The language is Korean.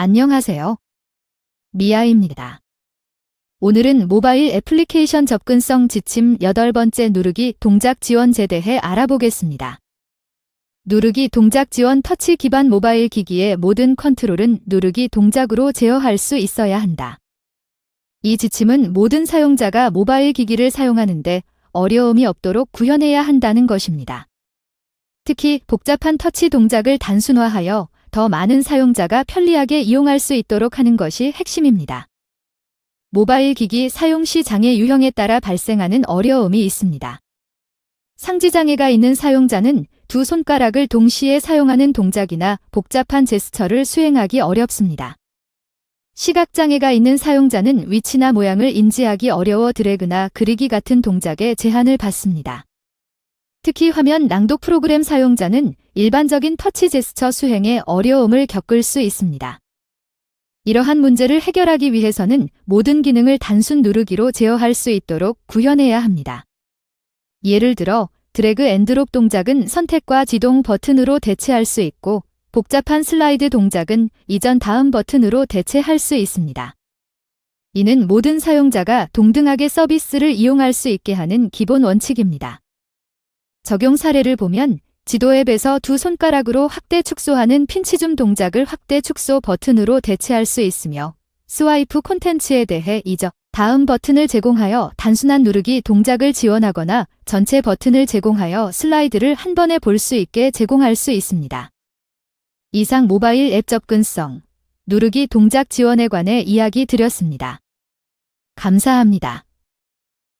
안녕하세요. 미아입니다. 오늘은 모바일 애플리케이션 접근성 지침 8번째 누르기 동작 지원 제 대해 알아보겠습니다. 누르기 동작 지원 터치 기반 모바일 기기의 모든 컨트롤은 누르기 동작으로 제어할 수 있어야 한다. 이 지침은 모든 사용자가 모바일 기기를 사용하는데 어려움이 없도록 구현해야 한다는 것입니다. 특히 복잡한 터치 동작을 단순화하여 더 많은 사용자가 편리하게 이용할 수 있도록 하는 것이 핵심입니다. 모바일 기기 사용 시 장애 유형에 따라 발생하는 어려움이 있습니다. 상지장애가 있는 사용자는 두 손가락을 동시에 사용하는 동작이나 복잡한 제스처를 수행하기 어렵습니다. 시각장애가 있는 사용자는 위치나 모양을 인지하기 어려워 드래그나 그리기 같은 동작에 제한을 받습니다. 특히 화면 낭독 프로그램 사용자는 일반적인 터치 제스처 수행에 어려움을 겪을 수 있습니다. 이러한 문제를 해결하기 위해서는 모든 기능을 단순 누르기로 제어할 수 있도록 구현해야 합니다. 예를 들어 드래그 앤드롭 동작은 선택과 지동 버튼으로 대체할 수 있고 복잡한 슬라이드 동작은 이전 다음 버튼으로 대체할 수 있습니다. 이는 모든 사용자가 동등하게 서비스를 이용할 수 있게 하는 기본 원칙입니다. 적용 사례를 보면 지도 앱에서 두 손가락으로 확대 축소하는 핀치줌 동작을 확대 축소 버튼으로 대체할 수 있으며 스와이프 콘텐츠에 대해 이적 다음 버튼을 제공하여 단순한 누르기 동작을 지원하거나 전체 버튼을 제공하여 슬라이드를 한 번에 볼 수 있게 제공할 수 있습니다. 이상 모바일 앱 접근성, 누르기 동작 지원에 관해 이야기 드렸습니다. 감사합니다.